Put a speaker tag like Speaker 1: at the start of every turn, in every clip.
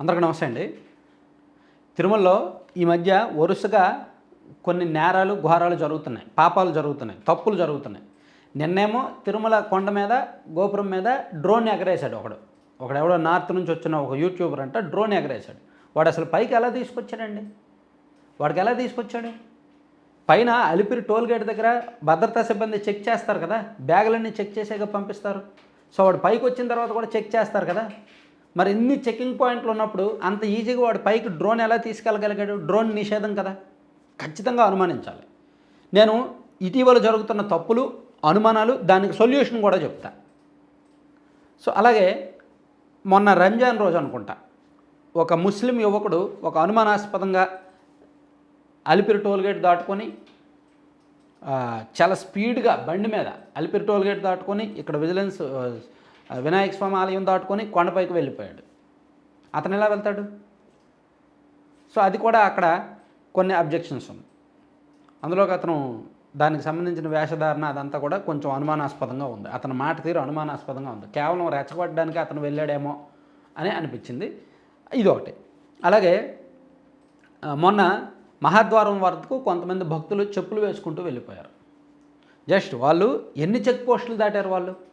Speaker 1: అందరికీ నమస్తే అండి. తిరుమలలో ఈ మధ్య వరుసగా కొన్ని నేరాలు ఘోరాలు జరుగుతున్నాయి. పాపాలు జరుగుతున్నాయి. తప్పులు జరుగుతున్నాయి. నిన్నేమో తిరుమల కొండ మీద గోపురం మీద డ్రోన్ ఎగరేశాడు ఒకడు. ఒకడెవడో నార్త్ నుంచి వచ్చిన ఒక యూట్యూబర్ అంట డ్రోన్ ఎగరేశాడు. వాడు అసలు పైకి ఎలా తీసుకొచ్చాడండి? వాడికి ఎలా తీసుకొచ్చాడు? పైన అలిపిరి టోల్ గేట్ దగ్గర భద్రతా సిబ్బంది చెక్ చేస్తారు కదా? బ్యాగులన్నీ చెక్ చేసేగా పంపిస్తారు. సో వాడు పైకి వచ్చిన తర్వాత కూడా చెక్ చేస్తారు కదా? మరి ఎన్ని చెకింగ్ పాయింట్లు ఉన్నప్పుడు అంత ఈజీగా వాడు పైకి డ్రోన్ ఎలా తీసుకెళ్ళగలిగాడు? డ్రోన్ నిషేధం కదా. ఖచ్చితంగా అనుమానించాలి. నేను ఇటీవల జరుగుతున్న తప్పులు అనుమానాలు దానికి సొల్యూషన్ కూడా చెప్తా. సో అలాగే మొన్న రంజాన్ రోజు అనుకుంటా. ఒక ముస్లిం యువకుడు ఒక అనుమానాస్పదంగా అలిపిరి టోల్గేట్ దాటుకొని చాలా స్పీడ్గా బండి మీద అలిపిరి టోల్గేట్ దాటుకొని ఇక్కడ విజిలెన్స్ వినాయక స్వామి ఆలయం దాటుకొని కొండపైకి వెళ్ళిపోయాడు. అతను ఎలా వెళ్తాడు? సో అది కూడా అక్కడ కొన్ని అబ్జెక్షన్స్ ఉంది అందులోకి అతను దానికి సంబంధించిన వేషధారణ అదంతా కూడా కొంచెం అనుమానాస్పదంగా ఉంది. అతని మాట తీరు అనుమానాస్పదంగా ఉంది. కేవలం రెచ్చగొట్టడానికి అతను వెళ్ళాడేమో అని అనిపించింది. ఇది ఒకటి అలాగే మొన్న మహాద్వారం వరకు కొంతమంది భక్తులు చెప్పులు వేసుకుంటూ వెళ్ళిపోయారు. జస్ట్ వాళ్ళు ఎన్ని చెక్ పోస్టులు దాటారు వాళ్ళు?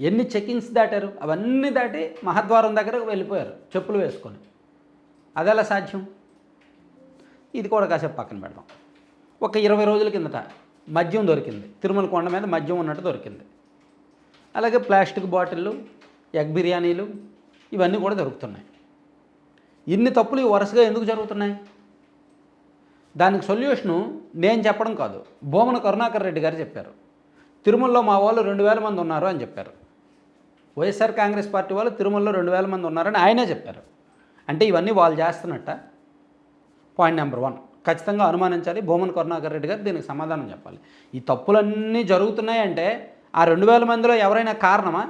Speaker 1: ఎన్ని చెకింగ్స్ దాటారు? అవన్నీ దాటి మహాద్వారం దగ్గరకు వెళ్ళిపోయారు చెప్పులు వేసుకొని. అదెలా సాధ్యం? ఇది కూడా కాసేపు పక్కన పెడదాం. ఒక ఇరవై రోజుల కిందట మద్యం దొరికింది. తిరుమల కొండ మీద మద్యం ఉన్నట్టు దొరికింది. అలాగే ప్లాస్టిక్ బాటిళ్ళు ఎగ్ బిర్యానీలు ఇవన్నీ కూడా దొరుకుతున్నాయి. ఇన్ని తప్పులు వరుసగా ఎందుకు జరుగుతున్నాయి? దానికి సొల్యూషను నేను చెప్పడం కాదు. భూమన కరుణాకర్ రెడ్డి గారు చెప్పారు. తిరుమలలో మా వాళ్ళు రెండు వేల మంది ఉన్నారు అని చెప్పారు. వైఎస్ఆర్ కాంగ్రెస్ పార్టీ వాళ్ళు తిరుమలలో రెండు వేల మంది ఉన్నారని ఆయనే చెప్పారు. అంటే ఇవన్నీ వాళ్ళు చేస్తున్నట్ట. పాయింట్ నెంబర్ వన్ ఖచ్చితంగా అనుమానించాలి. భూమన్ కరుణాకర్ రెడ్డి గారు దీనికి సమాధానం చెప్పాలి. ఈ తప్పులన్నీ జరుగుతున్నాయంటే ఆ రెండు వేల మందిలో ఎవరైనా కారణమా?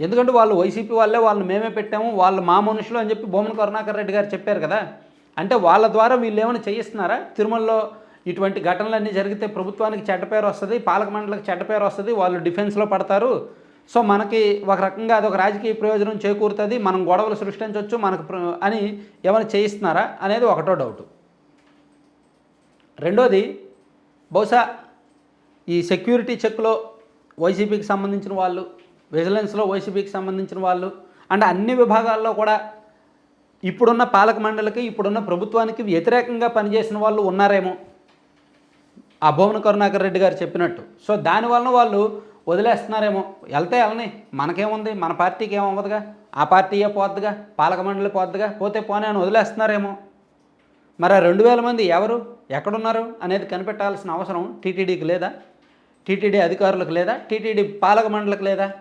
Speaker 1: ఎందుకంటే వాళ్ళు వైసీపీ వాళ్ళే వాళ్ళని మేమే పెట్టాము వాళ్ళు మా మనుషులు అని చెప్పి భూమన్ కరుణాకర్ రెడ్డి గారు చెప్పారు కదా. అంటే వాళ్ళ ద్వారా వీళ్ళు ఏమైనా చేయిస్తున్నారా? తిరుమలలో ఇటువంటి ఘటనలన్నీ జరిగితే ప్రభుత్వానికి చెడ్డ పేరు వస్తుంది పాలక మండలికి చెడ్డ పేరు వస్తుంది వాళ్ళు డిఫెన్స్లో పడతారు. సో మనకి ఒక రకంగా అది ఒక రాజకీయ ప్రయోజనం చేకూరుతుంది మనం గొడవలు సృష్టించవచ్చు మనకు అని ఏమైనా చేయిస్తున్నారా అనేది ఒకటో డౌట్. రెండోది బహుశా ఈ సెక్యూరిటీ చెక్లో వైసీపీకి సంబంధించిన వాళ్ళు విజిలెన్స్లో వైసీపీకి సంబంధించిన వాళ్ళు అంటే అన్ని విభాగాల్లో కూడా ఇప్పుడున్న పాలక మండలికి ఇప్పుడున్న ప్రభుత్వానికి వ్యతిరేకంగా పనిచేసిన వాళ్ళు ఉన్నారేమో. ఆ భువన కరుణాకర్ రెడ్డి గారు చెప్పినట్టు. సో దానివలన వాళ్ళు వదిలేస్తున్నారేమో. వెళ్తే వెళ్ళని. మనకేముంది? మన పార్టీకి ఏమవ్వదుగా ఆ పార్టీయే పోద్దుగా? పాలక మండలి పోద్దుగా? పోతే పోనీ అని వదిలేస్తున్నారేమో. మరి ఆ రెండు వేల మంది ఎవరు? ఎక్కడున్నారు అనేది కనిపెట్టాల్సిన అవసరం టీటీడీకి లేదా? టీటీడీ అధికారులకు లేదా? టీటీడీ పాలక మండలికి లేదా?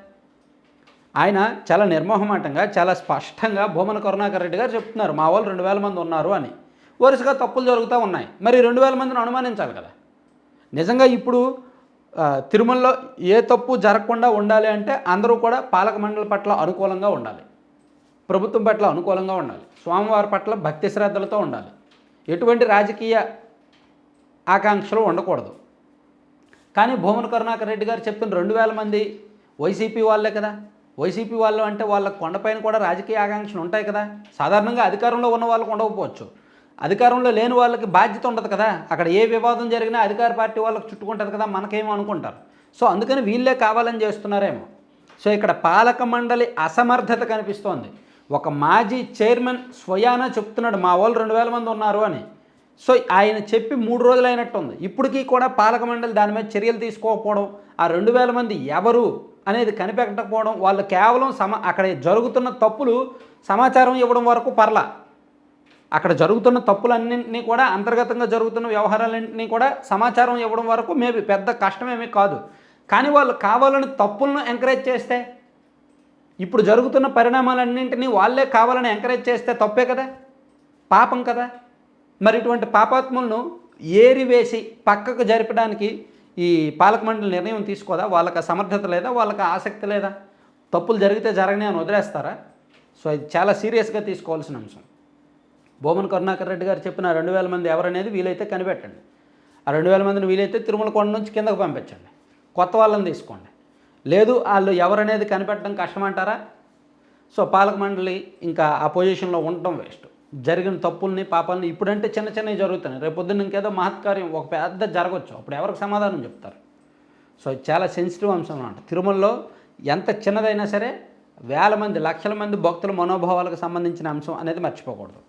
Speaker 1: ఆయన చాలా నిర్మోహమాటంగా చాలా స్పష్టంగా భూమన కరుణాకర్ రెడ్డి గారు చెప్తున్నారు. మా వాళ్ళు రెండు వేల మంది ఉన్నారు అని. వరుసగా తప్పులు జరుగుతూ ఉన్నాయి. మరి రెండు వేల మందిని అనుమానించాలి కదా. నిజంగా ఇప్పుడు తిరుమలలో ఏ తప్పు జరగకుండా ఉండాలి అంటే అందరూ కూడా పాలక మండలి పట్ల అనుకూలంగా ఉండాలి. ప్రభుత్వం పట్ల అనుకూలంగా ఉండాలి. స్వామివారి పట్ల భక్తి శ్రద్ధలతో ఉండాలి. ఎటువంటి రాజకీయ ఆకాంక్షలు ఉండకూడదు. కానీ భూమన కరుణాకర్ రెడ్డి గారు చెప్పిన రెండు వేల మంది వైసీపీ వాళ్ళే కదా. వైసీపీ వాళ్ళు అంటే వాళ్ళ కొండపైన కూడా రాజకీయ ఆకాంక్షలు ఉంటాయి కదా. సాధారణంగా అధికారంలో ఉన్న వాళ్ళకు ఉండకపోవచ్చు. అధికారంలో లేని వాళ్ళకి బాధ్యత ఉండదు కదా. అక్కడ ఏ వివాదం జరిగినా అధికార పార్టీ వాళ్ళకి చుట్టుకుంటుంది కదా మనకేమో అనుకుంటారు. సో అందుకని వీళ్ళే కావాలని చేస్తున్నారేమో. సో ఇక్కడ పాలక మండలి అసమర్థత కనిపిస్తోంది. ఒక మాజీ చైర్మన్ స్వయానా చెప్తున్నాడు మా వాళ్ళు రెండు వేల మంది ఉన్నారు అని. సో ఆయన చెప్పి మూడు రోజులు అయినట్టుంది. ఇప్పటికీ కూడా పాలక మండలి దాని మీద చర్యలు తీసుకోకపోవడం ఆ రెండు వేల మంది ఎవరు అనేది కనిపెట్టకపోవడం వాళ్ళు కేవలం సమ అక్కడ జరుగుతున్న తప్పులు సమాచారం ఇవ్వడం వరకు పర్లా. అక్కడ జరుగుతున్న తప్పులన్నింటినీ కూడా అంతర్గతంగా జరుగుతున్న వ్యవహారాలన్నింటినీ కూడా సమాచారం ఇవ్వడం వరకు మేబీ పెద్ద కష్టమేమీ కాదు. కానీ వాళ్ళు కావాలని తప్పులను ఎంకరేజ్ చేస్తే ఇప్పుడు జరుగుతున్న పరిణామాలన్నింటినీ వాళ్ళే కావాలని ఎంకరేజ్ చేస్తే తప్పే కదా? పాపం కదా? మరి ఇటువంటి పాపాత్ములను ఏరివేసి పక్కకు జరపడానికి ఈ పాలక మండలి నిర్ణయం తీసుకోదా? వాళ్ళకి సమర్థత లేదా? వాళ్ళకి ఆసక్తి లేదా? తప్పులు జరిగితే జరగనే అని వదిలేస్తారా? సో ఇది చాలా సీరియస్గా తీసుకోవాల్సిన అంశం. భూమన్ కరుణాకర్ రెడ్డి గారు చెప్పిన రెండు వేల మంది ఎవరనేది వీలైతే కనిపెట్టండి. ఆ రెండు వేల మందిని వీలైతే తిరుమల కొండ నుంచి కిందకు పంపించండి. కొత్త వాళ్ళని తీసుకోండి. లేదు వాళ్ళు ఎవరనేది కనిపెట్టడం కష్టమంటారా? సో పాలక మండలి ఇంకా ఆ పొజిషన్లో ఉండటం వేస్ట్. జరిగిన తప్పుల్ని పాపాలని ఇప్పుడంటే చిన్న చిన్నవి జరుగుతున్నాయి. రేపు పొద్దున్న ఇంకేదో మహత్కార్యం ఒక పెద్ద జరగచ్చు. అప్పుడు ఎవరికి సమాధానం చెప్తారు? సో ఇది చాలా సెన్సిటివ్ అంశం అన్నమాట. తిరుమలలో ఎంత చిన్నదైనా సరే వేల మంది లక్షల మంది భక్తుల మనోభావాలకు సంబంధించిన అంశం అనేది మర్చిపోకూడదు.